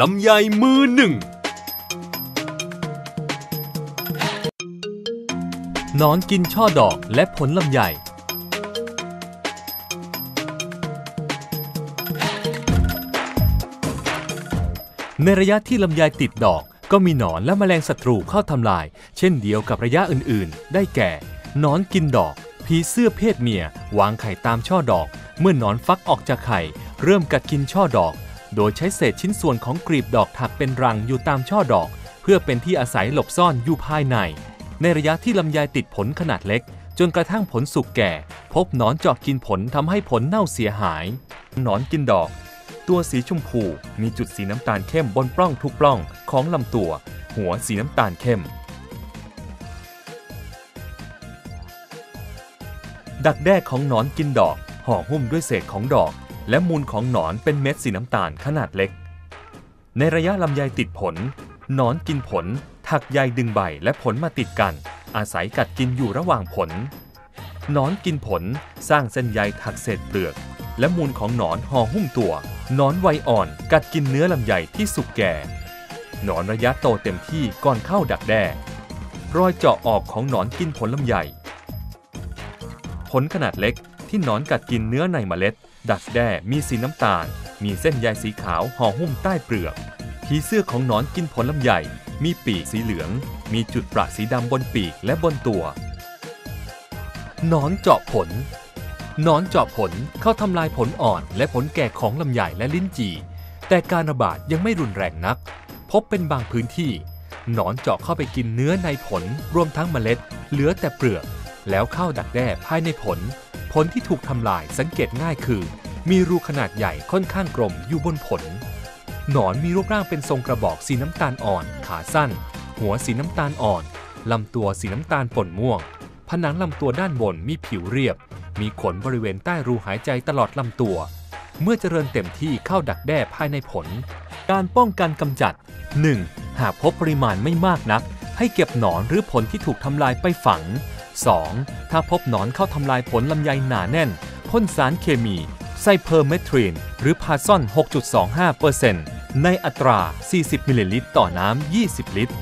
ลำไยมือหนึ่งนอนกินช่อดอกและผลลำไยในระยะที่ลำไยติดดอกก็มีหนอนและแมลงศัตรูเข้าทำลาย เช่นเดียวกับระยะอื่นๆ ได้แก่หนอนกินดอก ผีเสื้อเพศเมีย วางไข่ตามช่อดอก เมื่อหนอนฟักออกจากไข่ เริ่มกัดกินช่อดอก โดยใช้เศษชิ้นส่วนของกลีบดอกถักเป็นรังอยู่ตามช่อดอก เพื่อเป็นที่อาศัยหลบซ่อนอยู่ภายใน ในระยะที่ลำไยติดผลขนาดเล็ก จนกระทั่งผลสุกแก่ พบหนอนเจาะกินผลทำให้ผลเน่าเสียหาย หนอนกินดอก ตัวสีชมพูมีจุดสีน้ำตาลเข้มบนปล้องทุกปล้องของลำตัว หัวสีน้ำตาลเข้มดักแด้ของหนอนกินดอก ห่อหุ้มด้วยเศษของดอก และมูลของหนอนเป็นเม็ดสีน้ำตาลขนาดเล็ก ในระยะลำไยติดผล หนอนกินผล ถักใยดึงใบและผลมาติดกัน อาศัยกัดกินอยู่ระหว่างผล หนอนกินผลสร้างเส้นใยถักเศษเปลือก และมูลของหนอนห่อหุ้มตัว หนอนวัยอ่อนกัดกินเนื้อลำไยที่สุกแก่ หนอนระยะโตเต็มที่ก่อนเข้าดักแด้รอยเจาะออกของหนอนกินผลลำไยผลขนาดเล็ก ที่หนอนกัดกินเนื้อในเมล็ด ดักแด้มีสีน้ำตาล มีเส้นใยสีขาวห่อหุ้มใต้เปลือกผีเสื้อของหนอนกินผลลำไยมีปีกสีเหลือง มีจุดประสีดำบนปีกและบนตัว หนอนเจาะผล หนอนเจาะผลเข้าทำลายผลอ่อนและผลแก่ของลำไยและลิ้นจี่ แต่การระบาดยังไม่รุนแรงนัก พบเป็นบางพื้นที่ หนอนเจาะเข้าไปกินเนื้อในผลรวมทั้งเมล็ด เหลือแต่เปลือก แล้วเข้าดักแด้ภายในผล ผลที่ถูกทำลายสังเกตง่ายคือ มีรูขนาดใหญ่ค่อนข้างกลมอยู่บนผล หนอนมีรูปร่างเป็นทรงกระบอกสีน้ำตาลอ่อน ขาสั้น หัวสีน้ำตาลอ่อนลำตัวสีน้ำตาลป่นม่วง ผนังลำตัวด้านบนมีผิวเรียบ มีขนบริเวณใต้รูหายใจตลอดลำตัว เมื่อเจริญเต็มที่เข้าดักแด้ภายในผล การป้องกันกำจัด 1. หากพบปริมาณไม่มากนัก ให้เก็บหนอนหรือผลที่ถูกทำลายไปฝัง 2. ถ้าพบหนอนเข้าทำลายผลลำไยหนาแน่นพ่นสารเคมีไซเพอร์เมทรีน หรือพาซอน 6.25%ในอัตรา 40 มิลลิลิตรต่อน้ำ 20 ลิตร